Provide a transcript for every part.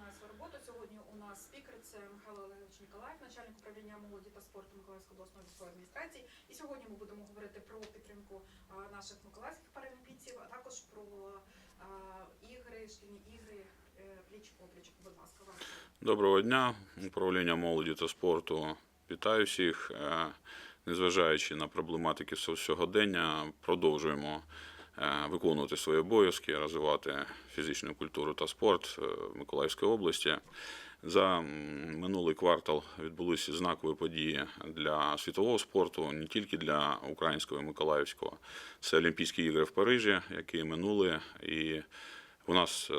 починає свою роботу. Сьогодні у нас спікер це Михайло Олегович Ніколаєв, начальник управління молоді та спорту Миколаївської обласної військової адміністрації. І сьогодні ми будемо говорити про підтримку наших миколаївських паралімпійців, а також про ігри, шкільні ігри е, пліч опліч. Будь ласка, вам. Доброго дня, управління молоді та спорту. Вітаю всіх. Е, Незважаючи на проблематики сьогодення, продовжуємо виконувати свої обов'язки, розвивати фізичну культуру та спорт е, Миколаївської області. За минулий квартал відбулися знакові події для світового спорту, не тільки для українського і миколаївського. Це Олімпійські ігри в Парижі, які минули і у нас е,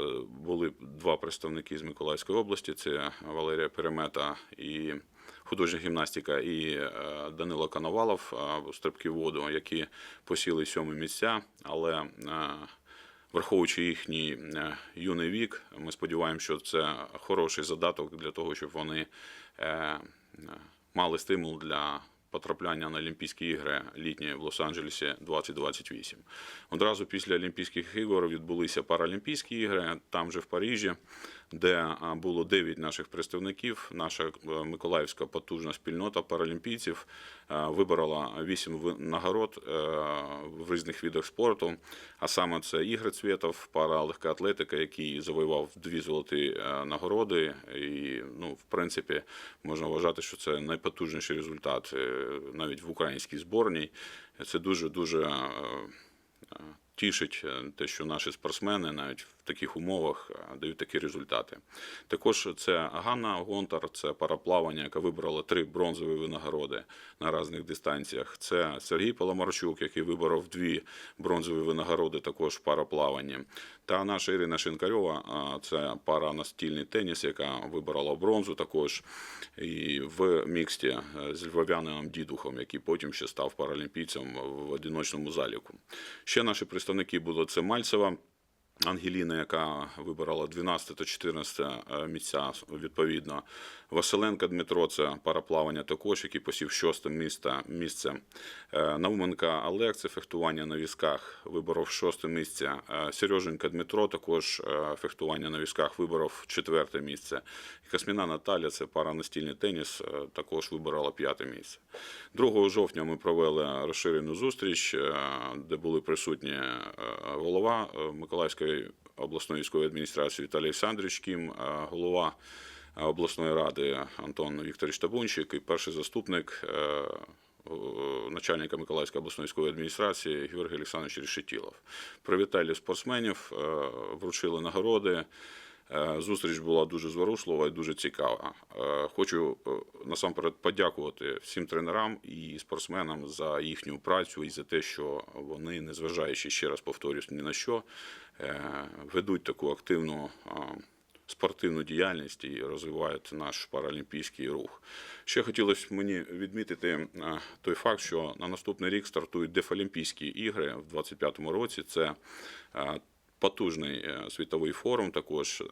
були два представники з Миколаївської області: це Валерія Перемета і художня гімнастика, і е, Данило Коновалов е, стрибки в воду, які посіли сьомі місця. Але е, враховуючи їхній юний вік, ми сподіваємося, що це хороший задаток для того, щоб вони мали стимул для потрапляння на Олімпійські ігри літні в Лос-Анджелесі 2028. Одразу після Олімпійських ігор відбулися Паралімпійські ігри, там же в Парижі, де було 9 наших представників. Наша е, миколаївська потужна спільнота паралімпійців е, виборола 8 ви- нагород е, в різних видах спорту. А саме це Ігор Цвєтов, паралегка атлетика, який завоював дві золоті е, нагороди. І, ну, в принципі, можна вважати, що це найпотужніший результат е, навіть в українській зборній. Це дуже дуже е, е, тішить е, те, що наші спортсмени навіть в таких умовах е, дають такі результати. Також це Ганна Гонтар, це параплавання, яка вибрала три бронзові винагороди на різних дистанціях. Це Сергій Паламарчук, який виборов дві бронзові винагороди також в параплаванні. Та наша Ірина Шинкарьова, це пара настільний теніс, яка виборола бронзу також і в міксті е, з львов'яним дідухом, який потім ще став паралімпійцем в одиночному заліку. Ще наші представники були це Мальцева. Ангеліна, яка вибирала 12 та 14 місця відповідно. Василенко Дмитро, це параплавання також, який посів шосте місце. місце. Е, Науменка Олег, це фехтування на візках, виборов шосте місце. Е, Сереженька Дмитро, також е, фехтування на візках, виборов четверте місце. І Косміна Наталя, це паранастільний теніс, е, також вибирала п'яте місце. 2 жовтня ми провели розширену зустріч, е, де були присутні е, голова е, Обласної військової адміністрації Віталій Олександрович Кім, голова обласної ради Антон Вікторович Табунчик і перший заступник е, начальника Миколаївської обласної військової адміністрації Георгій Олександрович Решетілов. Привітали спортсменів, е, вручили нагороди. Е, Зустріч була дуже зворушлива і дуже цікава. Е, Хочу е, насамперед подякувати всім тренерам і спортсменам за їхню працю і за те, що вони, незважаючи ще раз повторюсь, ні на що, ведуть таку активну спортивну діяльність і розвивають наш паралімпійський рух. Ще хотілося мені відмітити той факт, що на наступний рік стартують Дефолімпійські ігри в 2025 році. Це потужний е, світовий форум також е,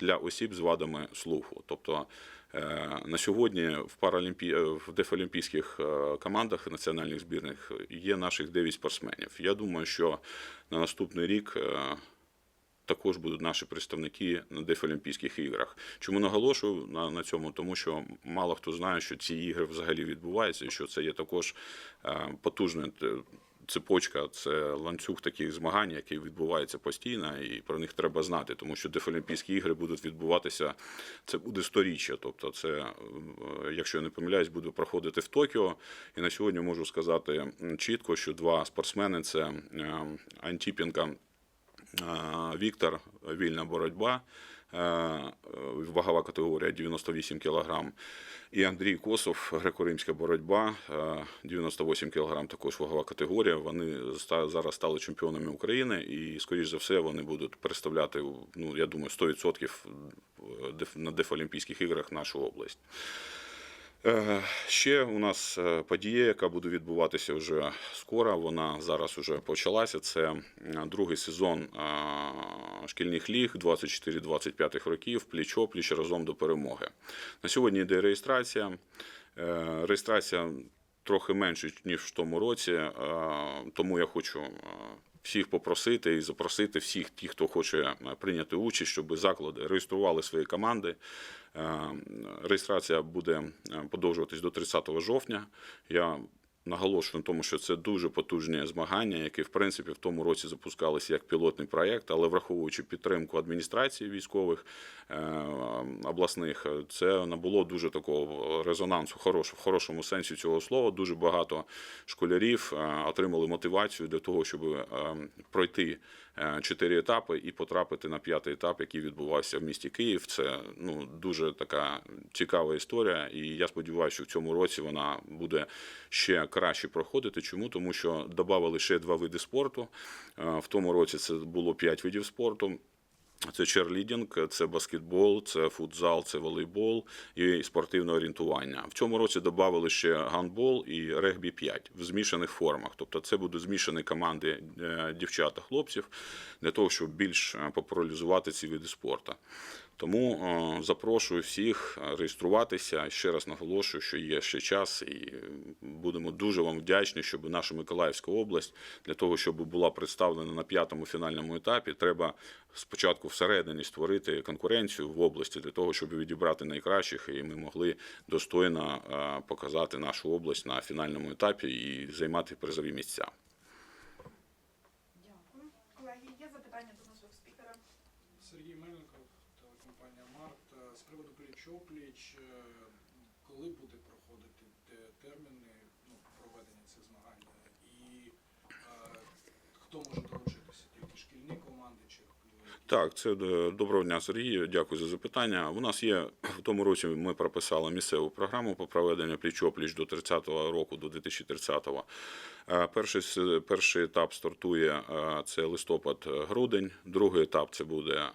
для осіб з вадами слуху. Тобто е, на сьогодні в паралімпі... в дефолімпійських командах національних збірних є наших 9 спортсменів. Я думаю, що на наступний рік. також будуть наші представники на Дефолімпійських іграх. Чому наголошую на, на цьому? Тому що мало хто знає, що ці ігри взагалі відбуваються, і що це є також е, потужна е, цепочка, це ланцюг таких змагань, який відбувається постійно, і про них треба знати, тому що Дефолімпійські ігри будуть відбуватися. Це буде сторіччя. Тобто, це, е, якщо я не помиляюсь, буде проходити в Токіо. І на сьогодні можу сказати чітко, що два спортсмени це е, Антіпенка Е, Віктор, вільна боротьба, вагова категорія 98 кг. І Андрій Косов, греко-римська боротьба, е, 98 кг, також вагова категорія. Вони зараз стали чемпіонами України і, скоріш за все, вони будуть представляти, ну, я думаю, 100% на Дефолімпійських іграх нашу область. Е, Ще у нас е, подія, яка буде відбуватися вже скоро. Вона зараз вже почалася. Це другий сезон шкільних ліг 24-25 років. Пліч-опліч разом до перемоги. На сьогодні йде реєстрація. Е, Реєстрація трохи менше ніж в тому році, тому я хочу. Всіх попросити і запросити всіх тих, хто хоче е, прийняти участь, щоб заклади реєстрували свої команди. Е, Реєстрація буде е, подовжуватись до 30 жовтня. Я наголошую на тому, що це дуже потужні змагання, які в принципі в тому році запускалися як пілотний проєкт, але враховуючи підтримку адміністрації військових е, обласних, це набуло дуже такого резонансу, хорош, в хорошому сенсі цього слова. Дуже багато школярів е, отримали мотивацію для того, щоб е, пройти чотири етапи і потрапити на п'ятий етап, який відбувався в місті Київ. Це ну дуже така цікава історія, і я сподіваюся, що в цьому році вона буде ще краще проходити. Чому? Тому що додали ще два види спорту. В тому році це було п'ять видів спорту. Це черлідінг, це баскетбол, це футзал, це волейбол і спортивне орієнтування. В цьому році додали ще гандбол і регбі 5 в змішаних формах. Тобто це будуть змішані команди е, дівчат та хлопців для того, щоб більш е, популяризувати ці види спорту. Тому е, запрошую всіх е, реєструватися. Ще раз наголошую, що є ще час, і будемо дуже вам вдячні, щоб наша Миколаївська область для того, щоб була представлена на п'ятому фінальному етапі, треба спочатку всередині створити конкуренцію в області для того, щоб відібрати найкращих, і ми могли достойно е, показати нашу область на фінальному етапі і займати призові місця. Дякую. Колеги, є запитання до нашого спікера? Сергій Мельников, телекомпанія Март. Е, З приводу пліч-опліч, е, коли буде проходити те- терміни ну, проведення цих змагань? І е, хто може долучитися? Тільки шкільні команди чи якісь? Так, це е, доброго дня, Сергій. Дякую за запитання. У нас є в тому році. Ми прописали місцеву програму по проведенню пліч-опліч до 30-го року, до 2030-го. Е, Перший перший етап стартує е, це листопад-грудень. Другий етап це буде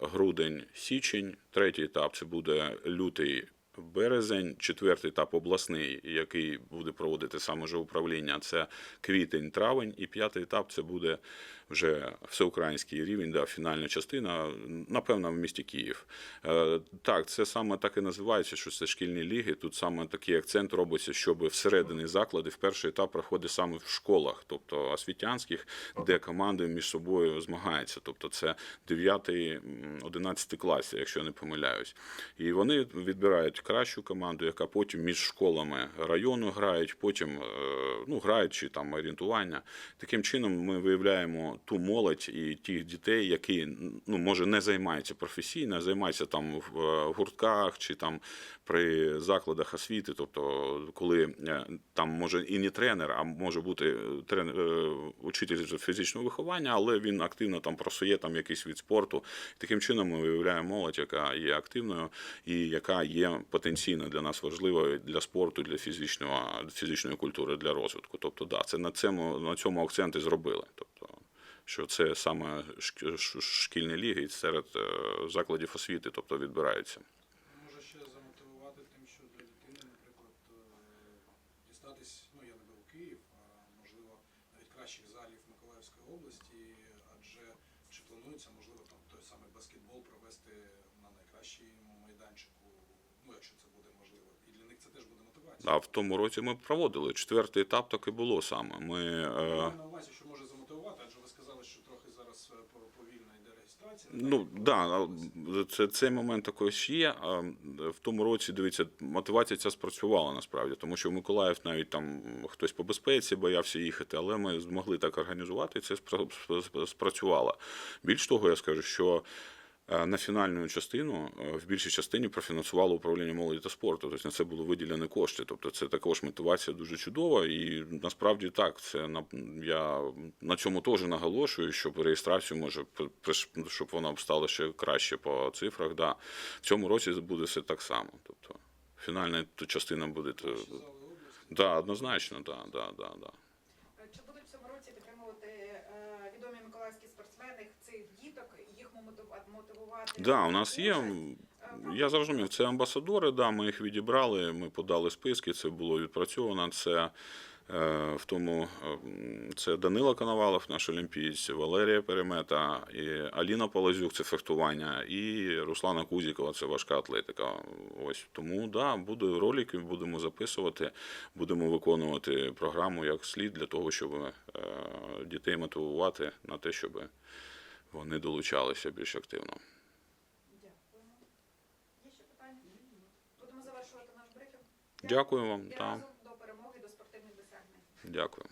грудень-січень. Третій етап це буде лютий. Березень, четвертий етап обласний, який буде проводити саме же управління, це квітень, травень, і п'ятий етап це буде вже всеукраїнський рівень, да, фінальна частина, напевно, в місті Київ. Е, Так, це саме так і називається, що це шкільні ліги. Тут саме такий акцент робиться, щоб всередині заклади в перший етап проходить саме в школах, тобто освітянських, де команди між собою змагаються. Тобто це 9-11 класи, якщо не помиляюсь. І вони відбирають кращу команду, яка потім між школами району грають, потім е, ну, грають чи там орієнтування. Таким чином ми виявляємо ту молодь і тих дітей, які ну, може не займаються професійно, а займаються там в е, гуртках чи там при закладах освіти. Тобто, коли е, там може і не тренер, а може бути тренер, е, учитель з фізичного виховання, але він активно там просує там якийсь від спорту. Таким чином ми виявляємо молодь, яка є активною і яка є потенційно для нас важливою для спорту, для фізичного фізичної культури, для розвитку. Тобто, да, це на цьому на цьому акценти зробили. Що це саме шкільні ліги серед е, закладів освіти, тобто відбираються. Може ще замотивувати тим, що для дитини, наприклад, е, дістатись, ну я не беру Київ, а можливо навіть кращих залів Миколаївської області, адже чи планується, можливо, там той самий баскетбол провести на найкращому майданчику, ну якщо це буде можливо. І для них це теж буде мотивація. А в тому році ми проводили четвертий етап, так і було саме. Ми е, на увазі, що може замотивувати, адже ви сказали, що трохи зараз е, по- повільна йде реєстрація. Ну да, це цей момент також є. В тому році дивіться, мотивація ця спрацювала насправді, тому що в Миколаїв навіть там хтось по безпеці боявся їхати, але ми змогли так організувати, і це спра- спра- спрацювало. Більш того, я скажу, що. Е, На фінальну частину е, в більшій частині профінансувало управління молоді та спорту. Тобто на це було виділені кошти. Тобто це також мотивація дуже чудова. І насправді так, це на я на цьому теж наголошую, щоб реєстрацію може щоб вона стала ще краще по цифрах. Да. В цьому році буде все так само. Тобто фінальна частина буде. зали. Да, однозначно, да, да, да, да. Е, Чи будуть в цьому році підтримувати е, відомі миколаївські спортсмени цих діток, їх мотивувати? Да, у нас є. Я зрозумів, це амбасадори, да, ми їх відібрали, ми подали списки, це було відпрацьовано. Це Е, В тому е, це Данила Коновалов, наш олімпієць, Валерія Перемета, і Аліна Полозюк, це фехтування, і Руслана Кузікова, це важка атлетика. Ось тому да, буде ролики, будемо записувати, будемо виконувати програму як слід для того, щоб е, дітей мотивувати на те, щоб вони долучалися більш активно. Дякуємо. Є ще питання? Будемо завершувати наш брифінг. Дякую вам. Та. Разом до перемоги, до спортивних досягнень. дякую.